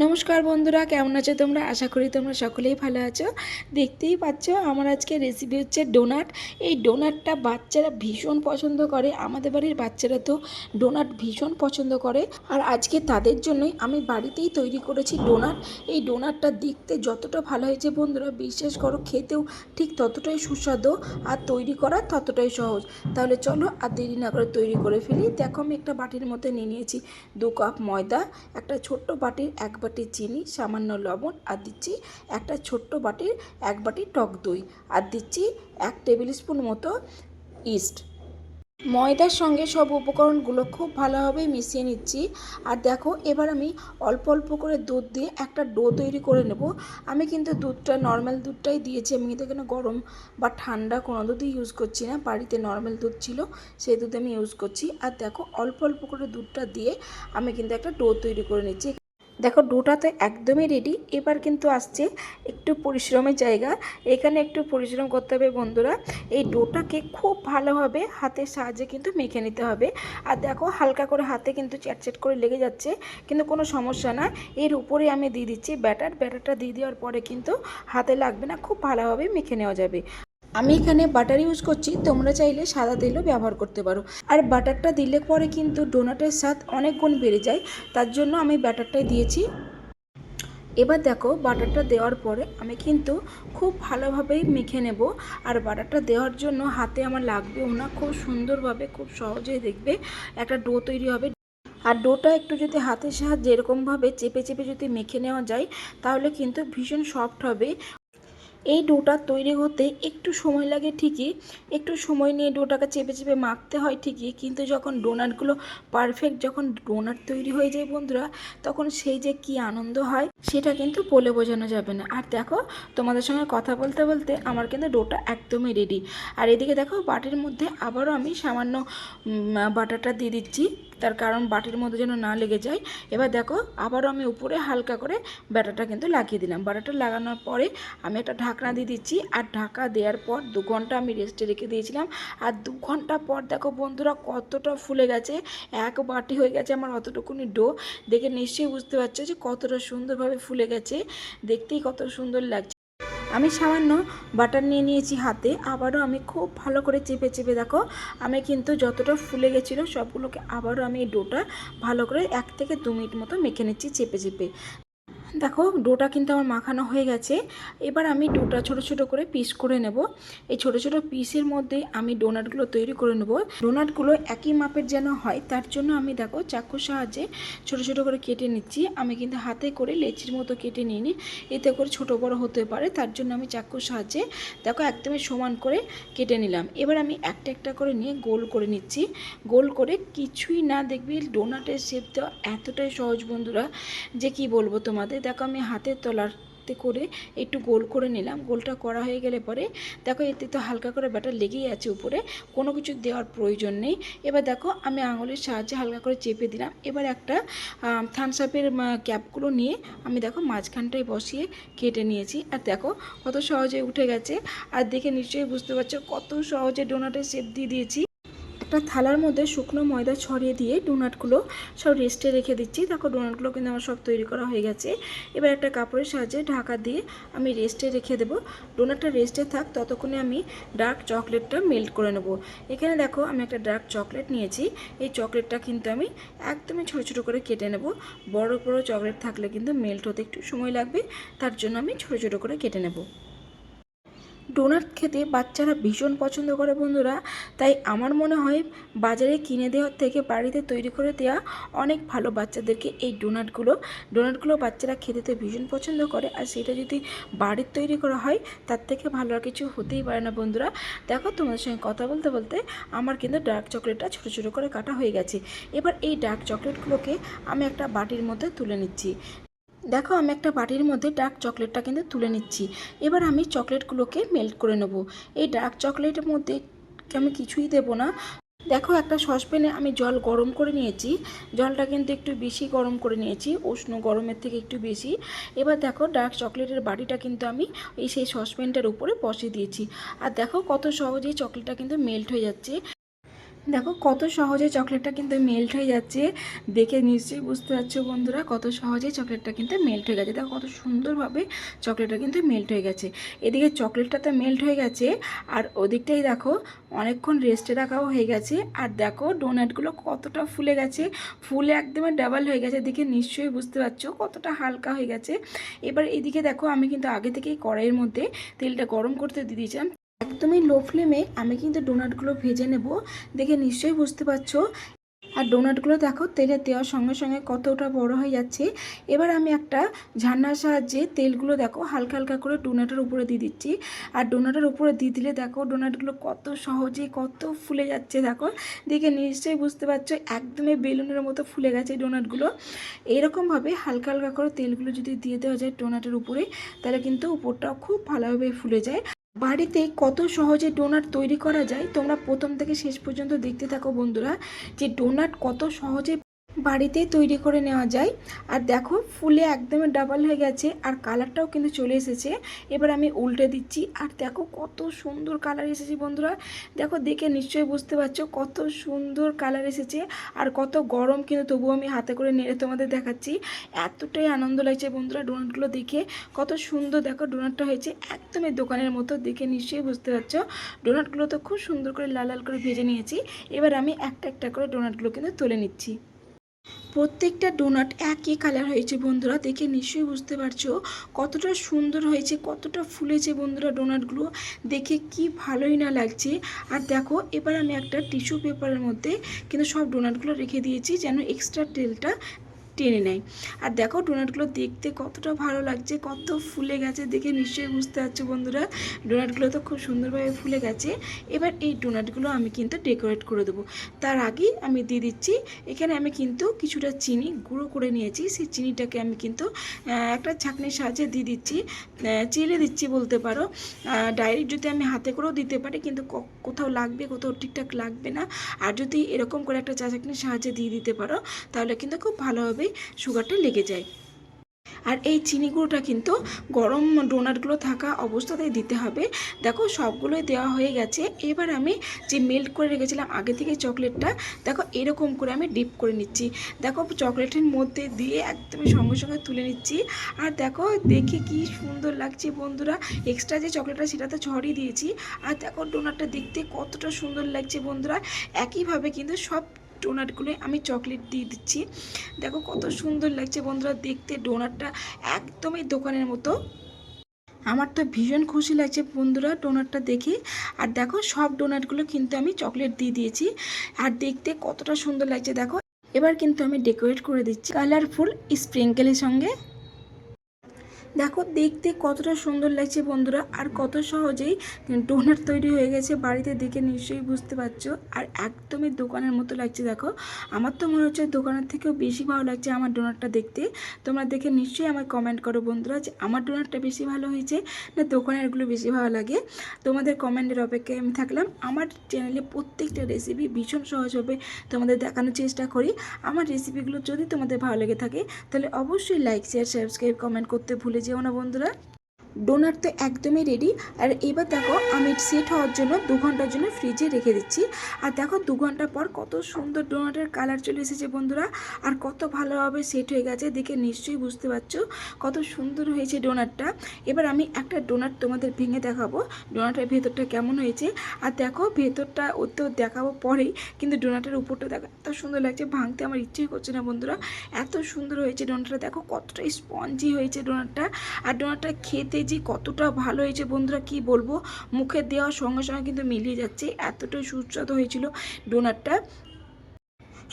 নমস্কার বন্ধুরা, কেমন আছো তোমরা? আশা করি তোমরা সকলেই ভালো আছো। দেখতেই পাচ্ছ, আমার আজকে রেসিপি হচ্ছে ডোনাট এই ডোনাটটা বাচ্চারা ভীষণ পছন্দ করে। আমাদের বাড়ির বাচ্চারা তো ডোনাট ভীষণ পছন্দ করে। আর আজকে তাদের জন্যই আমি বাড়িতেই তৈরি করেছি ডোনাট এই ডোনাটটা দেখতে যতটা ভালো হয়েছে বন্ধুরা, বিশ্বাস করো, খেতেও ঠিক ততটাই সুস্বাদু আর তৈরি করা ততটাই সহজ। তাহলে চলো আর দেরি না করে তৈরি করে ফেলি। দেখো, আমি একটা বাটির মধ্যে নিয়ে নিয়েছি দু কাপ ময়দা, একটা ছোট্ট বাটির, এক বাটি চিনি, সামান্য লবণ আর দিচ্ছি একটা ছোট্ট বাটির এক বাটি টক দই আর দিচ্ছি এক টেবিল স্পুন মতো ইস্ট। ময়দার সঙ্গে সব উপকরণগুলো খুব ভালোভাবে মিশিয়ে নিচ্ছি। আর দেখো, এবার আমি অল্প অল্প করে দুধ দিয়ে একটা ডো তৈরি করে নেব। আমি কিন্তু দুধটা, নর্মাল দুধটাই দিয়েছি। আমি কিন্তু এখানে গরম বা ঠান্ডা কোনো দুধই ইউজ করছি না। বাড়িতে নর্মাল দুধ ছিল, সেই দুধ আমি ইউজ করছি। আর দেখো, অল্প অল্প করে দুধটা দিয়ে আমি কিন্তু একটা ডো তৈরি করে নিচ্ছি। দেখো ডোটা তো একদমই রেডি এবার কিন্তু আসছে একটু পরিশ্রমের জায়গা। এখানে একটু পরিশ্রম করতে হবে বন্ধুরা। এই ডোটাকে খুব ভালোভাবে হাতের সাহায্যে কিন্তু মেখে নিতে হবে। আর দেখো হালকা করে হাতে কিন্তু চ্যাটচ্যাট করে লেগে যাচ্ছে, কিন্তু কোনো সমস্যা না। এর উপরে আমি দিয়ে দিচ্ছি ব্যাটার। ব্যাটারটা দিয়ে দেওয়ার পরে কিন্তু হাতে লাগবে না, খুব ভালোভাবে মেখে নেওয়া যাবে। আমি এখানে বাটার ইউজ করছি, তোমরা চাইলে সাদা তেলও ব্যবহার করতে পারো। আর বাটারটা দিলে পরে কিন্তু ডোনাটের স্বাদ অনেক গুণ বেড়ে যায়, তার জন্য আমি ব্যাটারটাই দিয়েছি। এবার দেখো বাটারটা দেওয়ার পরে আমি কিন্তু খুব ভালোভাবেই মেখে নেব। আর বাটারটা দেওয়ার জন্য হাতে আমার লাগবেও না খুব সুন্দরভাবে, খুব সহজেই দেখবে, একটা ডো তৈরি হবে। আর ডোটা একটু যদি হাতের সাহায্যে এরকমভাবে চেপে চেপে যদি মেখে নেওয়া যায়, তাহলে কিন্তু ভীষণ সফট হবে। এই ডোটা তৈরি হতে একটু সময় লাগে ঠিকই, একটু সময় নিয়ে ডোটাকে চেপে চেপে মাখতে হয় ঠিকই, কিন্তু যখন ডোনাটগুলো পারফেক্ট যখন ডোনাট তৈরি হয়ে যায় বন্ধুরা, তখন সেই যে কি আনন্দ হয়, সেটা কিন্তু বলে বোঝানো যাবে না। আর দেখো, তোমাদের সঙ্গে কথা বলতে বলতে আমার কিন্তু ডোটা একদমই রেডি আর এদিকে দেখো, বাটির মধ্যে আবারও আমি সামান্য বাটারটা দিয়ে দিচ্ছি। তার কারণ বাটির মধ্যে যেন না লেগে যায়। এবার দেখো, আবারও আমি উপরে হালকা করে ব্যাটারটা কিন্তু লাগিয়ে দিলাম। ব্যাটারটা লাগানোর পরে আমি একটা ঢাকনা দিয়ে দিচ্ছি। আর ঢাকা দেওয়ার পর দু ঘণ্টা আমি রেস্টে রেখে দিয়েছিলাম। আর দু ঘণ্টা পর দেখো বন্ধুরা কতটা ফুলে গেছে। এক বাটি হয়ে গেছে আমার অতটুকুনি ডো দেখে নিশ্চয়ই বুঝতে পারছ যে কতটা সুন্দরভাবে ফুলে গেছে। দেখতেই কত সুন্দর লাগছে। আমি সামান্য বাটার নিয়ে নিয়েছি হাতে, আবারও আমি খুব ভালো করে চেপে চেপে দেখো, আমি কিন্তু যতটা ফুলে গেছিল সবগুলোকে আবারও আমি এই ডোটা ভালো করে এক থেকে দু মিনিট মতো মেখে নিচ্ছি চেপে চেপে। দেখো ডোটা কিন্তু আমার মাখানো হয়ে গেছে। এবার আমি ডোটা ছোট ছোট করে পিস করে নেব। এই ছোট ছোট পিসের মধ্যে আমি ডোনাটগুলো তৈরি করে নেব। ডোনাটগুলো একই মাপের যেন হয়, তার জন্য আমি দেখো চাকুর সাহায্যে ছোট ছোট করে কেটে নিচ্ছি। আমি কিন্তু হাতে করে লেচির মতো কেটে নিই নি, এতে করে ছোট বড় হতে পারে, তার জন্য আমি চাকুর সাহায্যে দেখো একদমই সমান করে কেটে নিলাম। এবার আমি একটা একটা করে নিয়ে গোল করে নিচ্ছি। গোল করে কিছুই না দেখবি ডোনাটের শেপ দেওয়া এতটাই সহজ বন্ধুরা। যে কি বলব তোমাদের? দেখো আমি হাতের তলাতে করে একটু গোল করে নিলাম। গোলটা করা হয়ে গেলে পরে দেখো এতে তো হালকা করে ব্যাটার লেগেই আছে উপরে, কোনো কিছু দেওয়ার প্রয়োজন নেই। এবার দেখো আমি আঙুলের সাহায্যে হালকা করে চেপে দিলাম। এবার একটা থামস আপের ক্যাপগুলো নিয়ে আমি দেখো মাঝখানটায় বসিয়ে কেটে নিয়েছি। আর দেখো কত সহজে উঠে গেছে। আর দেখে নিশ্চয়ই বুঝতে পারছ কত সহজে ডোনাটের শেপ দিয়ে দিয়েছি। একটা থালার মধ্যে শুকনো ময়দা ছড়িয়ে দিয়ে ডোনাটগুলো সব রেস্টে রেখে দিচ্ছি। দেখো ডোনাটগুলো কিন্তু আমার সব তৈরি করা হয়ে গেছে। এবার একটা কাপড়ের সাহায্যে ঢাকা দিয়ে আমি রেস্টে রেখে দেবো। ডোনাটটা রেস্টে থাক, ততক্ষণে আমি ডার্ক চকলেটটা মেল্ট করে নেব। এখানে দেখো আমি একটা ডার্ক চকলেট নিয়েছি। এই চকলেটটা কিন্তু আমি একদমই ছোটো ছোটো করে কেটে নেব। বড় বড় চকলেট থাকলে কিন্তু মেল্ট হতে একটু সময় লাগবে। তার জন্য আমি ছোটো ছোটো করে কেটে নেব। ডোনাট খেতে বাচ্চারা ভীষণ পছন্দ করে বন্ধুরা। তাই আমার মনে হয় বাজারে কিনে দেওয়ার থেকে বাড়িতে তৈরি করে দেওয়া অনেক ভালো বাচ্চাদেরকে এই ডোনাটগুলো। ডোনাটগুলো বাচ্চারা খেতে তো ভীষণ পছন্দ করে আর সেটা যদি বাড়ির তৈরি করা হয়, তার থেকে ভালো আর কিছু হতেই পারে না বন্ধুরা। দেখো তোমাদের সঙ্গে কথা বলতে বলতে আমার কিন্তু ডার্ক চকলেটটা ছোটো ছোটো করে কাটা হয়ে গেছে। এবার এই ডার্ক চকলেটগুলোকে আমি একটা বাটির মধ্যে তুলে নিচ্ছি। দেখো, আমি একটা বাটির মধ্যে ডার্ক চকলেটটা কিন্তু তুলে নিচ্ছি। এবার আমি চকলেটগুলোকে মেল্ট করে নেব। এই ডার্ক চকলেটের মধ্যে আমি কিছুই দেব না। দেখো, একটা সসপ্যানে আমি জল গরম করে নিয়েছি। জলটা কিন্তু একটু বেশি গরম করে নিয়েছি, উষ্ণ গরমের থেকে একটু বেশি। এবার দেখো ডার্ক চকলেটের বাটিটা কিন্তু আমি এই সেই সসপ্যানটার উপরে বসে দিয়েছি। আর দেখো, কত সহজেই চকলেটটা কিন্তু মেল্ট হয়ে যাচ্ছে। দেখো, কত সহজে চকলেটটা কিন্তু মেল্ট হয়ে যাচ্ছে। দেখে নিশ্চয়ই বুঝতে পারছ বন্ধুরা, কত সহজে চকলেটটা কিন্তু মেল্ট হয়ে গেছে। দেখো, কত সুন্দরভাবে চকলেটটা কিন্তু মেল্ট হয়ে গেছে। এদিকে চকলেটটা তো মেল্ট হয়ে গেছে, আর ওদিকটাই দেখো, অনেকক্ষণ রেস্টে রাখাও হয়ে গেছে। আর দেখো ডোনাটগুলো কতটা ফুলে গেছে, ফুলে একদমই ডাবল হয়ে গেছে। দেখে নিশ্চয়ই বুঝতে পারছ কতটা হালকা হয়ে গেছে। এবার এদিকে দেখো, আমি কিন্তু আগে থেকেই কড়াইয়ের মধ্যে তেলটা গরম করতে দিয়ে দিয়েছিলাম। একদমই লো ফ্লেমে আমি কিন্তু ডোনাটগুলো ভেজে নেব। দেখে নিশ্চয়ই বুঝতে পারছ। আর ডোনাটগুলো দেখো, তেলে দেওয়ার সঙ্গে সঙ্গে কতটা বড় হয়ে যাচ্ছে। এবার আমি একটা ঝান্নার সাহায্যে তেলগুলো দেখো, হালকা হালকা করে ডোনাটের উপরে দিয়ে দিচ্ছি। আর ডোনাটের উপরে দিয়ে দিলে দেখো ডোনাটগুলো কত সহজে কত ফুলে যাচ্ছে দেখো। দেখে নিশ্চয়ই বুঝতে পারছ, একদমই বেলুনের মতো ফুলে গেছে ডোনাটগুলো এরকমভাবে হালকা হালকা করে তেলগুলো যদি দিয়ে দেওয়া যায় ডোনাটের উপরে, তাহলে কিন্তু উপরটাও খুব ভালোভাবে ফুলে যায়। বাড়িতে কত সহজে ডোনাট তৈরি করা যায়, তোমরা প্রথম থেকে শেষ পর্যন্ত দেখতে থাকো বন্ধুরা, যে ডোনাট কত সহজে বাড়িতেই তৈরি করে নেওয়া যায়। আর দেখো, ফুলে একদমই ডাবল হয়ে গেছে আর কালারটাও কিন্তু চলে এসেছে। এবার আমি উল্টে দিচ্ছি। আর দেখো, কত সুন্দর কালার এসেছে বন্ধুরা। দেখো, দেখে নিশ্চয়ই বুঝতে পারছ কত সুন্দর কালার এসেছে। আর কত গরম কিন্তু তবুও আমি হাতে করে নেড়ে তোমাদের দেখাচ্ছি। এতটাই আনন্দ লাগছে বন্ধুরা ডোনাটগুলো দেখে। কত সুন্দর দেখো ডোনাটটা হয়েছে। একদমই দোকানের মতো দেখে নিশ্চয়ই বুঝতে পারছ। ডোনাটগুলো তো খুব সুন্দর করে লাল লাল করে ভেজে নিয়েছি। এবার আমি একটা একটা করে ডোনাটগুলো কিন্তু তুলে নিচ্ছি। প্রত্যেকটা ডোনাট একই কালার হয়েছে বন্ধুরা, দেখে নিশ্চয়ই বুঝতে পারছ। কতটা সুন্দর হয়েছে, কতটা ফুলেছে বন্ধুরা ডোনাটগুলো দেখে কি ভালোই না লাগছে। আর দেখো, এবার আমি একটা টিস্যু পেপারের মধ্যে কিন্তু সব ডোনাটগুলো রেখে দিয়েছি, যেন এক্সট্রা তেলটা টেনে নেয়। আর দেখো, ডোনাটগুলো দেখতে কতটা ভালো লাগছে, কত ফুলে গেছে দেখে নিশ্চয়ই বুঝতে পারছ বন্ধুরা। ডোনাটগুলো তো খুব সুন্দরভাবে ফুলে গেছে। এবার এই ডোনাটগুলো আমি কিন্তু ডেকোরেট করে দেবো। তার আগেই আমি দিয়ে দিচ্ছি, এখানে আমি কিন্তু কিছুটা চিনি গুঁড়ো করে নিয়েছি। সেই চিনিটাকে আমি কিন্তু একটা ছাঁকনির সাহায্যে দিয়ে দিচ্ছি চেলে দিচ্ছি বলতে পারো। ডাইরেক্ট যদি আমি হাতে করেও দিতে পারি, কিন্তু কোথাও লাগবে, কোথাও ঠিকঠাক লাগবে না। আর যদি এরকম করে একটা চা চাকনির সাহায্যে দিয়ে দিতে পারো, তাহলে কিন্তু খুব ভালোভাবে সুগারটা লেগে যায়। আর এই চিনি গুঁড়োটা কিন্তু গরম ডোনাটগুলো থাকা অবস্থাতেই দিতে হবে। দেখো সবগুলোই দেওয়া হয়ে গেছে। এবার আমি যে মেল্ট করে রেখেছিলাম আগে থেকে চকলেটটা, দেখো এরকম করে আমি ডিপ করে নিচ্ছি। দেখো চকলেটের মধ্যে দিয়ে একদমই সঙ্গে সঙ্গে তুলে নিচ্ছি। আর দেখো দেখে কি সুন্দর লাগছে বন্ধুরা। এক্সট্রা যে চকলেটটা সেটা তো ছড়িয়ে দিয়েছি। আর দেখো ডোনাটটা দেখতে কতটা সুন্দর লাগছে বন্ধুরা। একইভাবে কিন্তু সব ডোনাটগুলো আমি চকলেট দিয়ে দিচ্ছি। দেখো কত সুন্দর লাগছে বন্ধুরা, দেখতে ডোনাটটা একদমই দোকানের মতো। আমার তো ভীষণ খুশি লাগছে বন্ধুরা ডোনাটটা দেখে। আর দেখো সব ডোনাটগুলো কিন্তু আমি চকলেট দিয়ে দিয়েছি। আর দেখতে কতটা সুন্দর লাগছে দেখো। এবার কিন্তু আমি ডেকোরেট করে দিচ্ছি কালারফুল স্প্রিঙ্কেলের সঙ্গে। দেখো, দেখতে কতটা সুন্দর লাগছে বন্ধুরা, আর কত সহজেই ডোনাট তৈরি হয়ে গেছে। বাড়িতে দেখে নিশ্চয়ই বুঝতে পারছ। আর একদমই দোকানের মতো লাগছে, দেখো। আমার তো মনে হচ্ছে দোকানের থেকেও বেশি ভালো লাগছে আমার ডোনাটটা দেখতে। তোমরা দেখে নিশ্চয়ই আমায় কমেন্ট করো বন্ধুরা, যে আমার ডোনাটটা বেশি ভালো হয়েছে না দোকানেরগুলো বেশি ভালো লাগে। তোমাদের কমেন্টের অপেক্ষায় আমি থাকলাম। আমার চ্যানেলে প্রত্যেকটা রেসিপি ভীষণ সহজভাবে তোমাদের দেখানোর চেষ্টা করি। আমার রেসিপিগুলো যদি তোমাদের ভালো লেগে থাকে, তাহলে অবশ্যই লাইক শেয়ার সাবস্ক্রাইব কমেন্ট করতে ভুলে যেও না বন্ধুরা। ডোনাট তো একদমই রেডি আর এবার দেখো, আমি সেট হওয়ার জন্য দু ঘণ্টার জন্য ফ্রিজে রেখে দিচ্ছি। আর দেখো, দু ঘণ্টা পর কত সুন্দর ডোনাটের কালার চলে এসেছে বন্ধুরা। আর কত ভালোভাবে সেট হয়ে গেছে, দেখে নিশ্চয়ই বুঝতে পারছ। কত সুন্দর হয়েছে ডোনাটটা এবার আমি একটা ডোনাট তোমাদের ভেঙে দেখাবো। ডোনাটের ভেতরটা কেমন হয়েছে। আর দেখো, ভেতরটা ওতেও দেখাবো পরেই। কিন্তু ডোনাটের উপরটা দেখো, এত সুন্দর লাগছে, ভাঙতে আমার ইচ্ছেই করছে না বন্ধুরা। এত সুন্দর হয়েছে ডোনাটটা দেখো কতটা স্পঞ্জি হয়েছে ডোনাটটা আর ডোনাটটা খেতে যে কতটা ভালো হয়েছে বন্ধুরা, কি বলব? মুখে দেওয়ার সঙ্গে সঙ্গে কিন্তু মিলিয়ে যাচ্ছে। এতটাই সুস্বাদু হয়েছিল ডোনাটটা।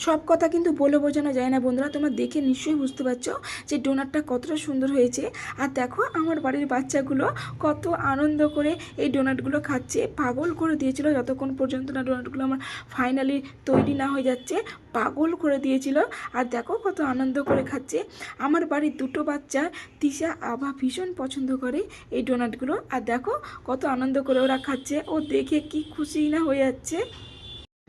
সব কথা কিন্তু বলে বোঝানো যায় না বন্ধুরা, তোমরা দেখে নিশ্চয়ই বুঝতে পারছ যে ডোনাটটা কতটা সুন্দর হয়েছে। আর দেখো, আমার বাড়ির বাচ্চাগুলো কত আনন্দ করে এই ডোনাটগুলো খাচ্ছে, পাগল করে দিয়েছিল যতক্ষণ পর্যন্ত না ডোনাটগুলো আমার ফাইনালি তৈরি না হয়ে যাচ্ছে, পাগল করে দিয়েছিল। আর দেখো কত আনন্দ করে খাচ্ছে। আমার বাড়ির দুটো বাচ্চা, তিশা, আভা ভীষণ পছন্দ করে এই ডোনাটগুলো আর দেখো কত আনন্দ করে ওরা খাচ্ছে, ও দেখে কি খুশি না হয়ে যাচ্ছে।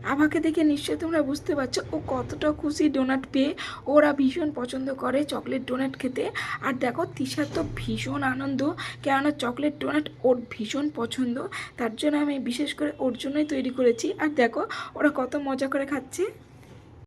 আভাকে দেখে নিশ্চয়ই তোমরা বুঝতে পারছ, ও কতটা খুশি ডোনাট পেয়ে। ওরা ভীষণ পছন্দ করে চকলেট ডোনাট খেতে। আর দেখো, তিশার তো ভীষণ আনন্দ, কেননা চকলেট ডোনাট ওর ভীষণ পছন্দ। তার জন্য আমি বিশেষ করে ওর জন্যই তৈরি করেছি। আর দেখো, ওরা কত মজা করে খাচ্ছে।